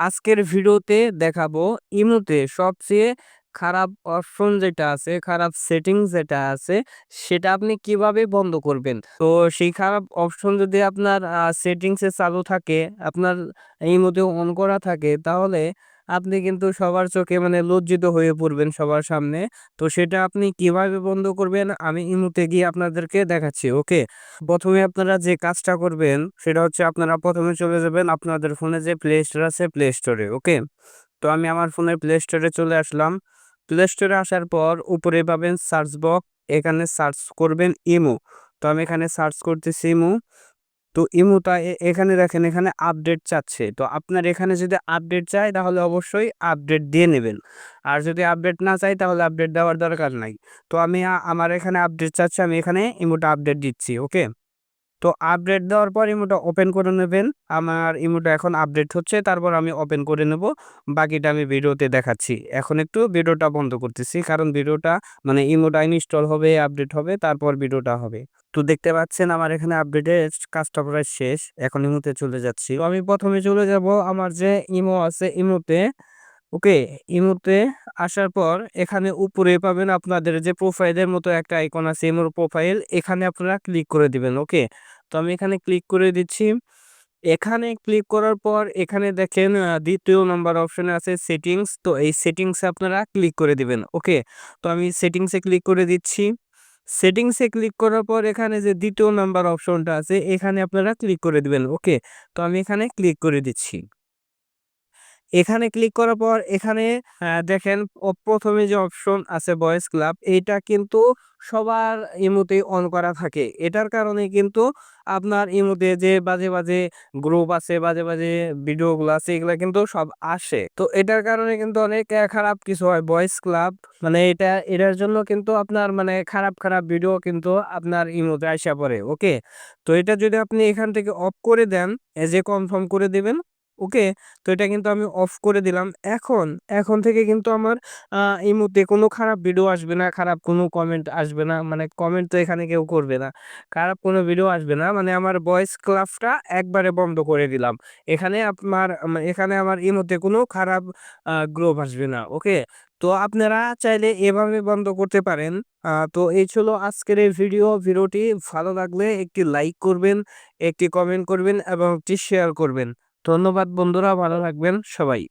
আজকের ভিডিওতে দেখাবো ইমোতে সবচেয়ে খারাপ অপশন যেটা আছে, খারাপ সেটিংস যেটা আছে, সেটা আপনি কীভাবে বন্ধ করবেন? তো সেই খারাপ অপশন যদি আপনার সেটিংসে চালু থাকে, আপনার ইমোতে অন করা থাকে, তাহলে আপনি কিন্তু সবার চোখে মানে লজ্জিত হয়ে পড়বেন সবার সামনে। তো সেটা আপনি কীভাবে বন্ধ করবেন আমি ইমোতে গিয়ে আপনাদেরকে দেখাচ্ছি, ওকে? প্রথমে আপনারা যে কাজটা করবেন সেটা হচ্ছে আপনারা প্রথমে চলে যাবেন আপনাদের ফোনে যে প্লে স্টোর আছে প্লে স্টোরে ওকে? তো আমি আমার ফোনের প্লে স্টোরে চলে আসলাম। প্লে স্টোরে আসার পর উপরে পাবেন সার্চ বক্স এখানে সার্চ করবেন ইমো তো আমি এখানে সার্চ করতেছি ইমো তো ইমোটা এখানে দেখেন, এখানে আপডেট চাচ্ছে। তো আপনার এখানে যদি আপডেট চাই তাহলে অবশ্যই আপডেট দিয়ে নেবেন। আর যদি আপডেট না চাই তাহলে আপডেট দেওয়ার দরকার নাই। তো আমি আমার এখানে আপডেট চাচ্ছে, আমি এখানে ইমোটা আপডেট দিচ্ছি ওকে তো আপডেট দেওয়ার পর ইমোটা ওপেন করে নেবেন। আমার ইমোটা এখন আপডেট হচ্ছে, তারপর আমি ওপেন করে নেব। বাকিটা আমি ভিডিওতে দেখাচ্ছি। এখন একটু ভিডিওটা বন্ধ করতেছি, কারণ ভিডিওটা মানে ইমোটা ইনস্টল হবে আপডেট হবে, তারপর ভিডিওটা হবে। তো দেখতে পাচ্ছেন আমার এখানে আপডেটের কাজটা প্রায় শেষ। এখন ইমোতে চলে যাচ্ছি। আমি প্রথমে চলে যাব আমার যে ইমো আছে ইমোতে। ওকে ইমোতে আসার পর এখানে উপরে পাবেন আপনাদের যে প্রোফাইলের মতো একটা আইকন আছে ইমোর প্রোফাইল এখানে আপনারা ক্লিক করে দিবেন ওকে তো আমি এখানে ক্লিক করে দিচ্ছি। এখানে ক্লিক করার পর এখানে দেখেন দ্বিতীয় নাম্বার অপশনে আছে সেটিংস তো এই সেটিংসে আপনারা ক্লিক করে দিবেন ওকে তো আমি সেটিংসে ক্লিক করে দিচ্ছি। সেটিংসে ক্লিক করার পর এখানে যে দ্বিতীয় নাম্বার অপশনটা আছে, এখানে আপনারা ক্লিক করে দিবেন ওকে তো আমি এখানে ক্লিক করে দিচ্ছি। এখানে ক্লিক করার পর এখানে দেখেন প্রথমে যে অপশন আছে ভয়েস ক্লাব এইটা কিন্তু সবার ইমোতেই অন করা থাকে। এটার কারণে কিন্তু আপনার ইমোতে যে বাজে বাজে গ্রুপ আছে, বাজে বাজে ভিডিওগুলো আছে, এগুলো কিন্তু সব আসে। তো এটার কারণে কিন্তু অনেক খারাপ কিছু হয়। ভয়েস ক্লাব মানে এটা, এটার জন্য কিন্তু আপনার মানে খারাপ খারাপ ভিডিও কিন্তু আপনার ইমোতে আসা পড়ে ওকে তো এটা যদি আপনি এখান থেকে অফ করে দেন এজ এ কনফার্ম করে দিবেন ওকে? তো এটা কিন্তু আমি অফ করে দিলাম। এখন এখন থেকে কিন্তু আমার এই মুহূর্তে কোনো খারাপ ভিডিও আসবে না, খারাপ কোনো কমেন্ট আসবে না। মানে কমেন্ট তো এখানে কেউ করবে না। খারাপ কোনো ভিডিও আসবে না। মানে আমার ভয়েস ক্লাবটা একবারে বন্ধ করে দিলাম। এখানে আপনার এখানে আমার এই মুহূর্তে কোনো খারাপ গ্রোভ আসবে না। ওকে? তো আপনারা চাইলে এভাবে বন্ধ করতে পারেন। তো এই ছিল আজকের এই ভিডিও ভিডিওটি ভালো লাগলে একটি লাইক করবেন, একটি কমেন্ট করবেন এবং একটি শেয়ার করবেন। ধন্যবাদ বন্ধুরা ভালো রাখবেন সবাই।